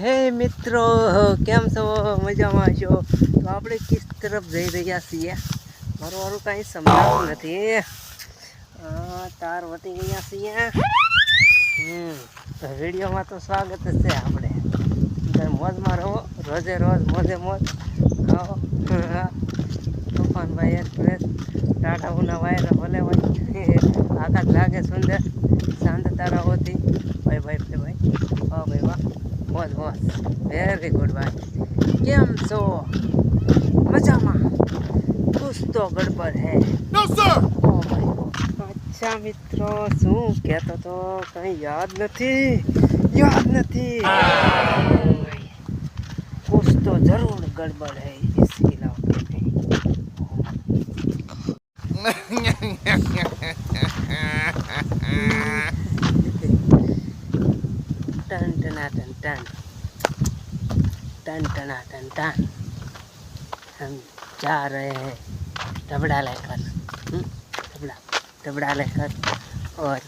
હે મિત્રો, કેમ છો? મજામાં છો? તો આપણે કિસ તરફ જઈ રહ્યા છીએ. મારું મારું કાંઈ સમજાતું નથી. તાર વટી ગયા છીએ. હમ, તો વિડીયોમાં તો સ્વાગત જ છે આપણે. મોજમાં રહો. રોજે રોજ મોજે મોજ હા. તોફાનભાઈ એક્સપ્રેસ ટાટા ઉના વાયર ભલે હોય. આકાશ લાગે સુંદર. બોસ બોસ વેરી ગુડ ભાઈ કેમ છો મજામાં ખુશ તો ગડબડ હે અચ્છા મિત્રો શું કહેતો તો કંઈ યાદ નથી યાદ નથી ખુશ તો જરૂર ગડબડ હે ઇસકી લાવ ટના ટન ટન ટન ટન ટન हम जा रहे हैं डबड़ा लेकर डबड़ा डबड़ा लेकर और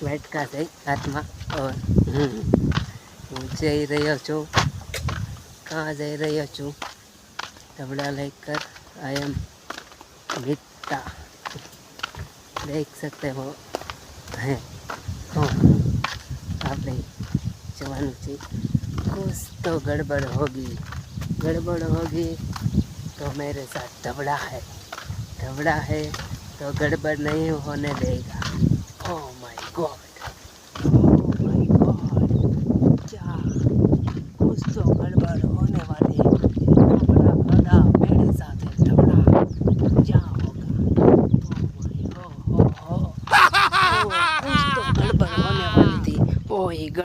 બેટ કાઢે હાથમાં ઓર હું જઈ રહ્યો છું કાં જઈ રહ્યો છું ડબડા લેકર આઈ એમ ભીતા દેખ સકતે હો આપણે चवन जी कुछ तो गड़बड़ होगी। गड़बड़ होगी तो मेरे साथ दबड़ा है। दबड़ा है तो गड़बड़ नहीं होने देगा। ओ माय गॉड ओ कुछ तो गड़बड़ होने वाली मेरे साथ होगा? ओ ओ हो